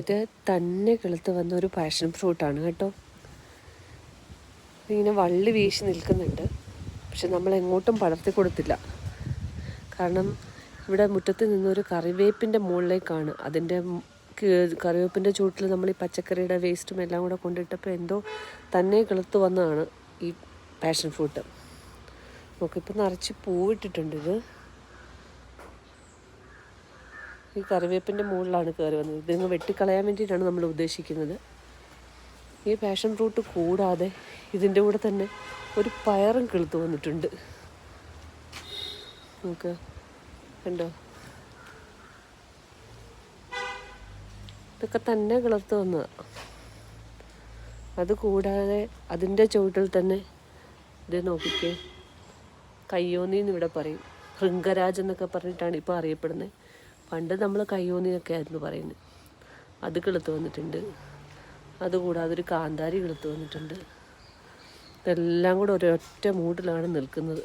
ഇത് തന്നെ കിളുത്ത് വന്ന ഒരു പാഷൻ ഫ്രൂട്ടാണ് കേട്ടോ. ഇങ്ങനെ വള്ളി വീശി നിൽക്കുന്നുണ്ട്. പക്ഷെ നമ്മൾ എങ്ങോട്ടും പടർത്തി കൊടുത്തില്ല. കാരണം ഇവിടെ മുറ്റത്ത് നിന്നൊരു കറിവേപ്പിന്റെ മുകളിലേക്കാണ്. അതിന്റെ കറിവേപ്പിന്റെ ചൂട്ടിൽ നമ്മൾ ഈ പച്ചക്കറിയുടെ വേസ്റ്റും എല്ലാം കൂടെ കൊണ്ടിട്ടപ്പോൾ എന്തോ തന്നെ കിളുത്ത് വന്നതാണ് ഈ പാഷൻ ഫ്രൂട്ട് നമുക്കിപ്പോൾ നിറച്ച് പൂവിട്ടിട്ടുണ്ട് ഇത്. ഈ കറിവേപ്പിന്റെ മുകളിലാണ് കയറി വന്നത്. ഇതിങ്ങ് വെട്ടിക്കളയാൻ വേണ്ടിയിട്ടാണ് നമ്മൾ ഉദ്ദേശിക്കുന്നത്. ഈ പാഷൻ ഫ്രൂട്ട് കൂടാതെ ഇതിന്റെ കൂടെ തന്നെ ഒരു പയറും കിളുത്ത് വന്നിട്ടുണ്ട്. നമുക്ക് കണ്ടോ? ഇതൊക്കെ തന്നെ കിളർത്ത് വന്നതാണ് അത് കൂടാതെ അതിന്റെ ചുവട്ടിൽ തന്നെ ഇത് നോക്കിക്കേ. കയ്യോന്നിന്ന് ഇവിടെ പറയും. ഹൃംഗരാജ് എന്നൊക്കെ പറഞ്ഞിട്ടാണ് ഇപ്പോൾ അറിയപ്പെടുന്നത്. പണ്ട് നമ്മൾ കയ്യോന്നിയൊക്കെ ആയിരുന്നു പറയുന്നത്. അത് കിളുത്ത് വന്നിട്ടുണ്ട്. അതുകൂടാതെ ഒരു കാന്താരി കിളുത്ത് വന്നിട്ടുണ്ട്. ഇതെല്ലാം കൂടെ ഒരൊറ്റ മൂട്ടിലാണ് നിൽക്കുന്നത്.